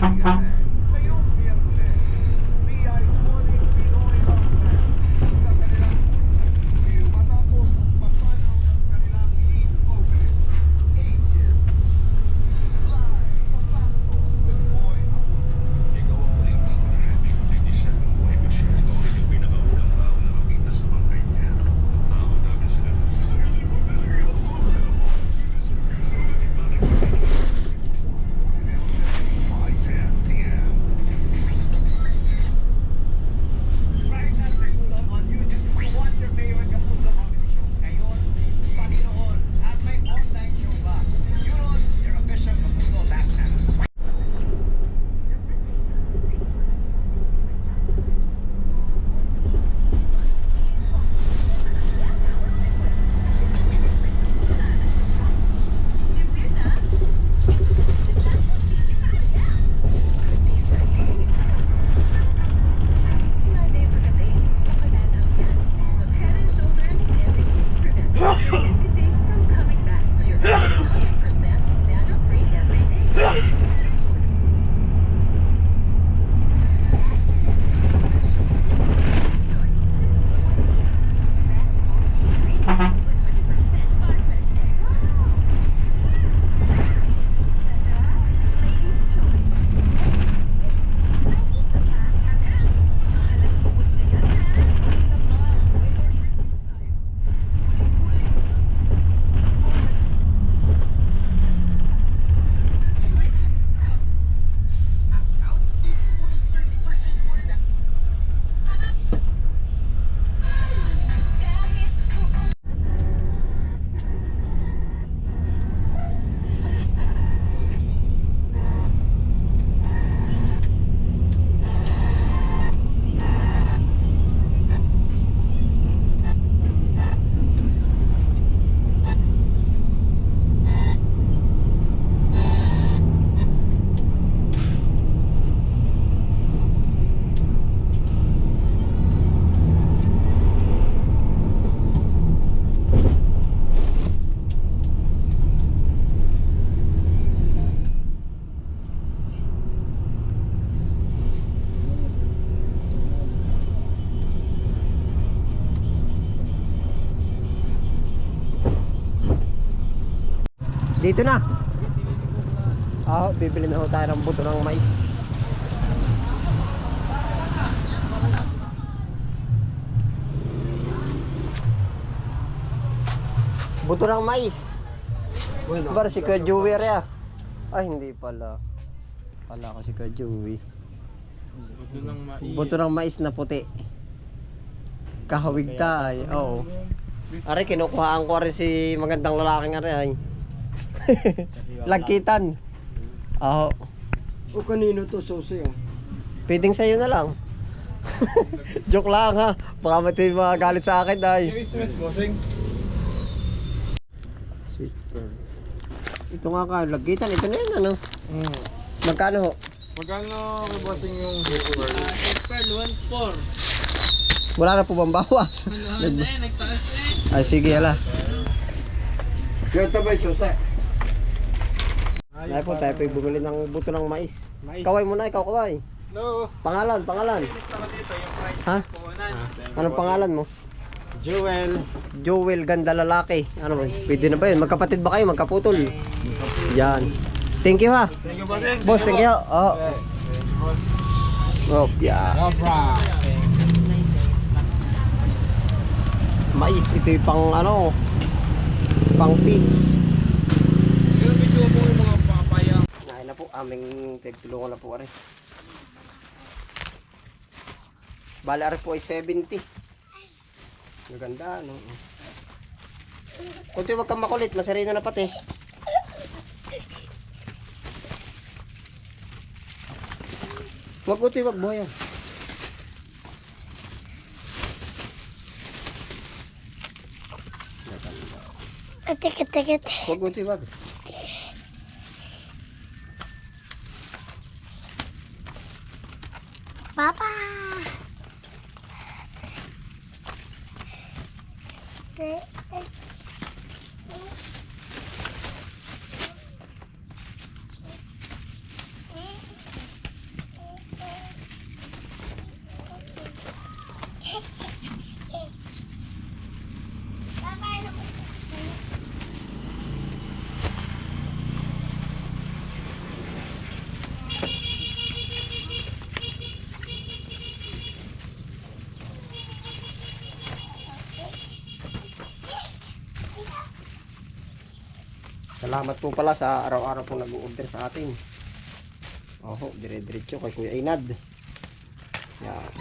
Obrigado. Dito na. Ah, bibili na ho tayo ng buto ng mais. Buto ng mais. Bueno, Para si Kuya Joey ya. Ay, hindi pala. Pala ko si Kuya Joey. Buto ng mais. Buto ng mais na puti. Kahawig tayo. Oo. Are, kinukuhaan ko rin si magandang lalaking are ay. Lagkitan. Oo. O kanino to susi oh? Pwedeng sa'yo na lang. Joke lang ha. Baka mati galit sa akin ay. stress bossing. Ito nga ka, lagkitan. Ito na yun ano. Hmm. Magkano ho? Magkano kay bossing yung? Pearl 1.4. Wala na po bang bawas? Ano na eh, nagtaas eh. Ay sige ala. Yung tabay susi. Ay po tayo po bumili ng buto ng mais. Mais. Kaway muna ikaw kaway. No. Pangalan, pangalan. dito yung price Ha? puhunan. Anong pangalan mo? Jewel. Joel Ganda Lalaki. Ano ba? Pwede na ba yun? Magkapatid ba kayo? Magkaputol? Yan. Thank you ha. Thank you bossing. Boss, thank you. Oh. Oh, yeah. Mais, ito yung pang ano, pang feeds. Yung video mo yung mga papaya. Nahin na po, aming tigtulungan na po ari. Bala ari po ay 70. Maganda, no? Kunti wag kang makulit, masarino na pati. Wag kunti, wag boya. Teka, teka, teka. Wag kunti, wag. Papa! Eh, eh. Salamat po pala sa araw-araw po nag-order sa atin. Oho, dire-diretso kay Kuya Inad. Yan.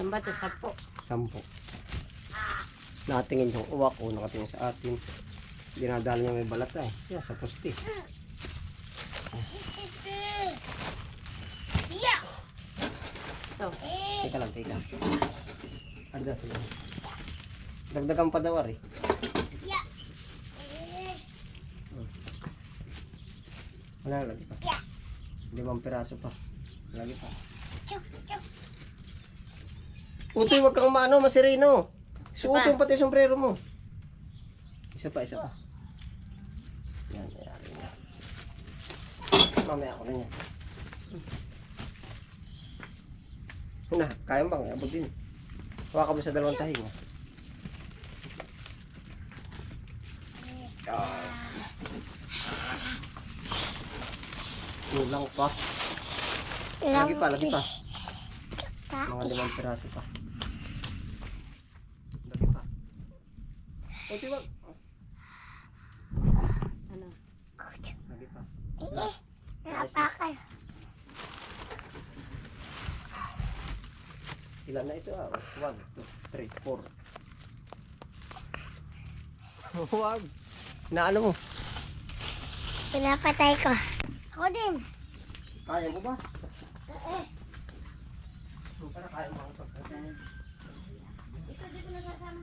Lambat sa sapo. Sampo. Natingin yung uwak o nakatingin sa atin. Dinadala niya may balat eh. Yan, sa poste. So, Teka lang, teka. Arda, teka. Dagdagan pa daw, ari. Yeah. Wala, lagi pa. Limang piraso pa. Lagi pa. Utoy, wag kang maano, masirino. Suot yung pati sombrero mo. Isa pa, isa pa. Yan, ayari na. Mamaya ako na yan. Na, kaya mo bang? Abot din. Hawakan mo sa dalawang tahing. ah. Ah. Kulang pa. Lagi pa, lagi pa. Mga limang piraso pa. Lagi pa. Kunti wag. Ano? Lagi pa. Eh, napakal. Ilan na ito ah? One, two, three, four. Wag. Na ano mo? Pinapatay ko. Ako din. Kaya mo ba? Para kaya mo ako. Ito, dito nagkasama.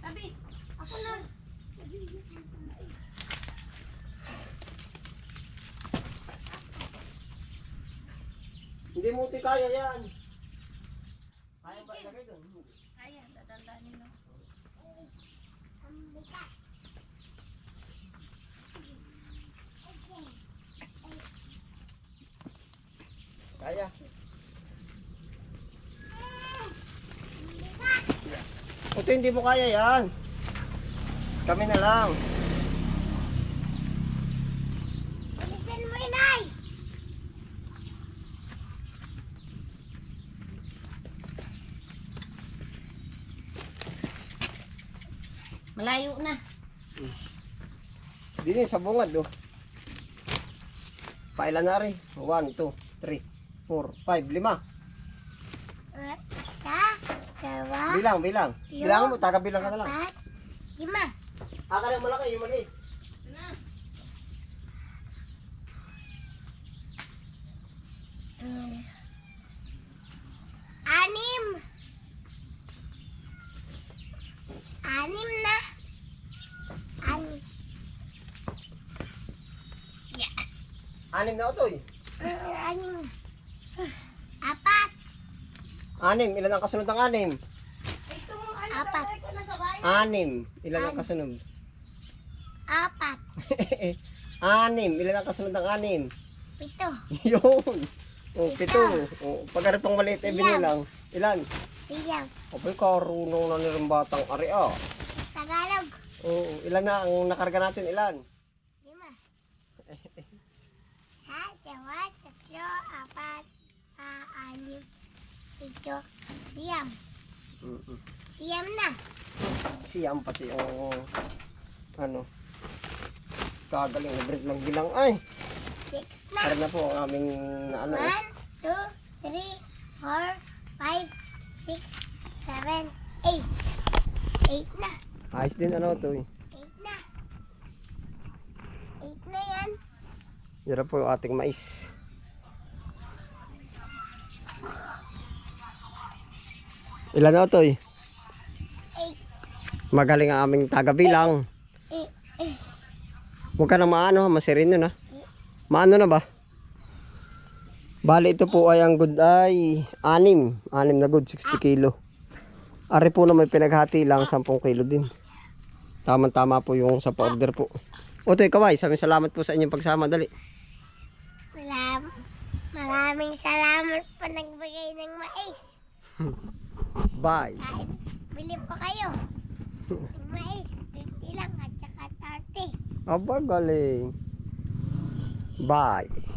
Sabi, ako na. Hindi mo ti kaya yan. Kaya ba ilagay doon? Kaya, tatandaanin mo. Kaya. Ito hindi mo kaya yan. Kami na lang. Alisin mo, inay! Malayo na. Dini sa bungad do. Oh. Pailan na rin. 1, 2, 3, 4, 5, 5. Bilang, bilang. Bilangan mo, taga bilang ka na lang. apat, lima. Aka na malaki, yung maliit. Mm. Anim. Anim na. Anim. Anim na otoy. Mm, Anim. Apat. Anim, ilan ang kasunod ng anim? Apat. Anim, ilan ang kasunod? Apat. anim, ilan ang kasunod ng anim? Pito. Yun. Oh, pito. Oh, pag pang maliit eh, binilang. Ilan? Siyam. Abay, karunong na nilang batang ari ah. Tagalog. Oo, ilan na ang nakarga natin, ilan? Lima. Sa, dalawa, tatlo, apat, ah, anim, pito, siyam. Mm-mm. Siyam na. Siyam pati yung ano, kagaling na break ng bilang. Ay, Six na. para na po ang aming ano. eh. One, two, three, four, five, six, seven, eight. Eight na. Ayos din ano to eh. Eight na. Eight na yan. Yan po yung ating mais. Ilan na to eh? Magaling ang aming taga-bilang. Huwag ka na maano, masirin yun ha. Maano na ba? Bali ito po ay ang good ay anim. Anim na good, 60 kilo. Ari po na may pinaghati lang, 10 kilo din. Tama-tama po yung sa pa-order po. Otoy kaway, sabi salamat po sa inyong pagsama. Dali. Maram, maraming salamat po nagbigay ng mais. Bye. Kahit bili pa kayo. Mais, 50 lang at saka 30. Aba, galing. Bye.